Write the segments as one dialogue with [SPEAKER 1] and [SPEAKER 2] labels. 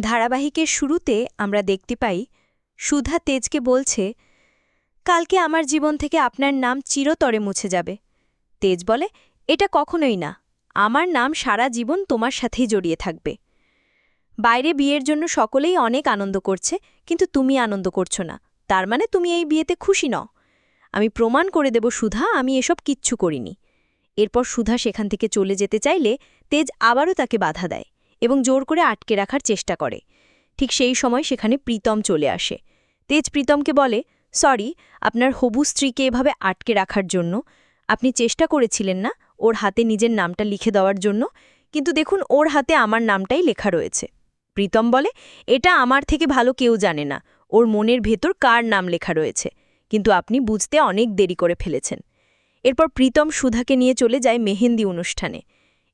[SPEAKER 1] ধারাবাহিকের শুরুতে আমরা দেখতে পাই, সুধা তেজকে বলছে, কালকে আমার জীবন থেকে আপনার নাম চিরতরে মুছে যাবে। তেজ বলে, এটা কখনোই না। আমার নাম সারা জীবন তোমার সাথেই জড়িয়ে থাকবে। বাইরে বিয়ের জন্য সকলেই অনেক আনন্দ করছে, কিন্তু তুমি আনন্দ করছ না। তার মানে তুমি এই বিয়েতে খুশি নও। আমি প্রমাণ করে দেব সুধা, আমি এসব কিচ্ছু করিনি। এরপর সুধা সেখান থেকে চলে যেতে চাইলে তেজ আবারও তাকে বাধা দেয়। এবং জোর করে আটকে রাখার চেষ্টা করে। ঠিক সেই সময় সেখানে প্রীতম চলে আসে। তেজ প্রীতমকে বলে, সরি, আপনার হবু স্ত্রীকে এভাবে আটকে রাখার জন্য। আপনি চেষ্টা করেছিলেন না ওর হাতে নিজের নামটা লিখে দেওয়ার জন্য, কিন্তু দেখুন ওর হাতে আমার নামটাই লেখা রয়েছে। প্রীতম বলে, এটা আমার থেকে ভালো কেউ জানে না। ওর মনের ভেতর কার নাম লেখা রয়েছে? কিন্তু আপনি বুঝতে অনেক দেরি করে ফেলেছেন। এরপর প্রীতম সুধাকে নিয়ে চলে যায় মেহেন্দি অনুষ্ঠানে।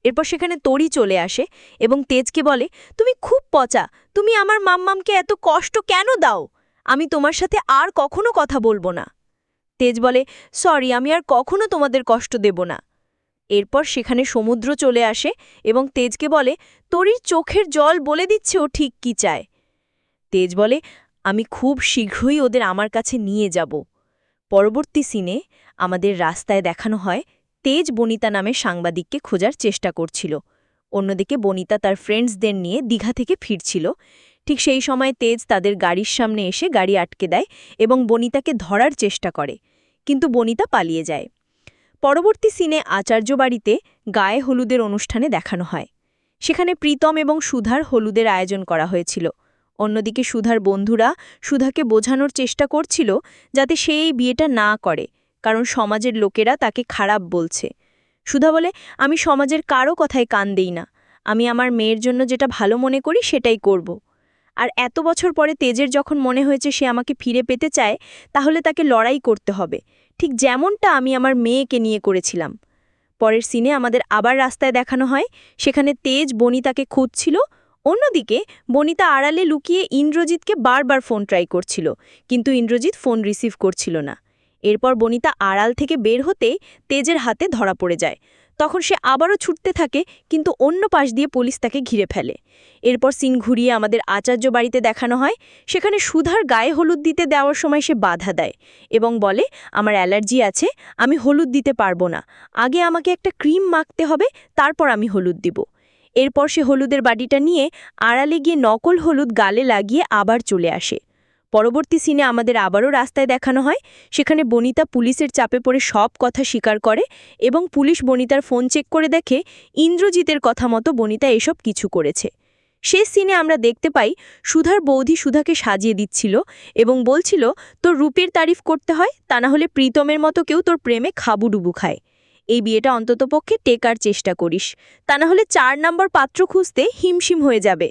[SPEAKER 1] এরপর সেখানে তরি চলে আসে এবং তেজকে বলে, তুমি খুব পচা, তুমি আমার মাম্মামকে এত কষ্ট কেন দাও? আমি তোমার সাথে আর কখনো কথা বলব না। তেজ বলে, সরি, আমি আর কখনো তোমাদের কষ্ট দেব না। এরপর সেখানে সমুদ্র চলে আসে এবং তেজকে বলে, তরির চোখের জল বলে দিচ্ছে ও ঠিক কি চায়? তেজ বলে, আমি খুব শীঘ্রই ওদের আমার কাছে নিয়ে যাব। পরবর্তী সিনে আমাদের রাস্তায় দেখানো হয় তেজ বনিতা নামে সাংবাদিককে খোঁজার চেষ্টা করছিল। অন্যদিকে বনিতা তার ফ্রেন্ডসদের নিয়ে দীঘা থেকে ফিরছিল। ঠিক সেই সময় তেজ তাদের গাড়ির সামনে এসে গাড়ি আটকে দেয় এবং বনিতাকে ধরার চেষ্টা করে। কিন্তু বনিতা পালিয়ে যায়। পরবর্তী সিনে আচার্য বাড়িতে গায়ে হলুদের অনুষ্ঠানে দেখানো হয়। সেখানে প্রীতম এবং সুধার হলুদের আয়োজন করা হয়েছিল। অন্যদিকে সুধার বন্ধুরা সুধাকে বোঝানোর চেষ্টা করছিল যাতে সে এই বিয়েটা না করে। কারণ সমাজের লোকেরা তাকে খারাপ বলছে। সুধা বলে, আমি সমাজের কারও কথায় কান দেই না। আমি আমার মেয়ের জন্য যেটা ভালো মনে করি সেটাই করব। আর এত বছর পরে তেজের যখন মনে হয়েছে সে আমাকে ফিরে পেতে চায়, তাহলে তাকে লড়াই করতে হবে। ঠিক যেমনটা আমি আমার মেয়েকে নিয়ে করেছিলাম। পরের সিনে আমাদের আবার রাস্তায় দেখানো হয়, সেখানে তেজ বনিতাকে খুঁজছিল। অন্যদিকে, বনিতা আড়ালে লুকিয়ে ইন্দ্রজিৎকে বারবার ফোন ট্রাই করছিল। কিন্তু ইন্দ্রজিৎ ফোন রিসিভ করছিল না। এরপর বনিতা আড়াল থেকে বের হতে তেজের হাতে ধরা পড়ে যায়। তখন সে আবারও ছুটতে থাকে, কিন্তু অন্য পাশ দিয়ে পুলিশ তাকে ঘিরে ফেলে। এরপর সিন ঘুরিয়ে আমাদের আচার্য বাড়িতে দেখানো হয়, সেখানে সুধার গায়ে হলুদ দিতে দেওয়ার সময় সে বাধা দেয় এবং বলে, আমার অ্যালার্জি আছে, আমি হলুদ দিতে পারব না। আগে আমাকে একটা ক্রিম মাখতে হবে, তারপর আমি হলুদ দিব। এরপর সে হলুদের বাটিটা নিয়ে আড়ালে গিয়ে নকল হলুদ গালে লাগিয়ে আবার চলে আসে। পরবর্তী সিনে আমাদের আবারও রাস্তায় দেখানো হয়। সেখানে বনিতা পুলিশের চাপে পড়ে সব কথা স্বীকার করে এবং পুলিশ বনিতার ফোন চেক করে দেখে ইন্দ্রজিতের কথা মতো বনিতা এসব কিছু করেছে। শেষ সিনে আমরা দেখতে পাই সুধার বৌদি সুধাকে সাজিয়ে দিচ্ছিল এবং বলছিল, তোর রূপের তারিফ করতে হয়, তা না হলে প্রীতমের মতো কেউ তোর প্রেমে খাবুডুবু খায়। এই বিয়েটা অন্ততপক্ষে টেকার চেষ্টা করিস। তা না হলে চার নম্বর পাত্র খুঁজতে হিমশিম হয়ে যাবে।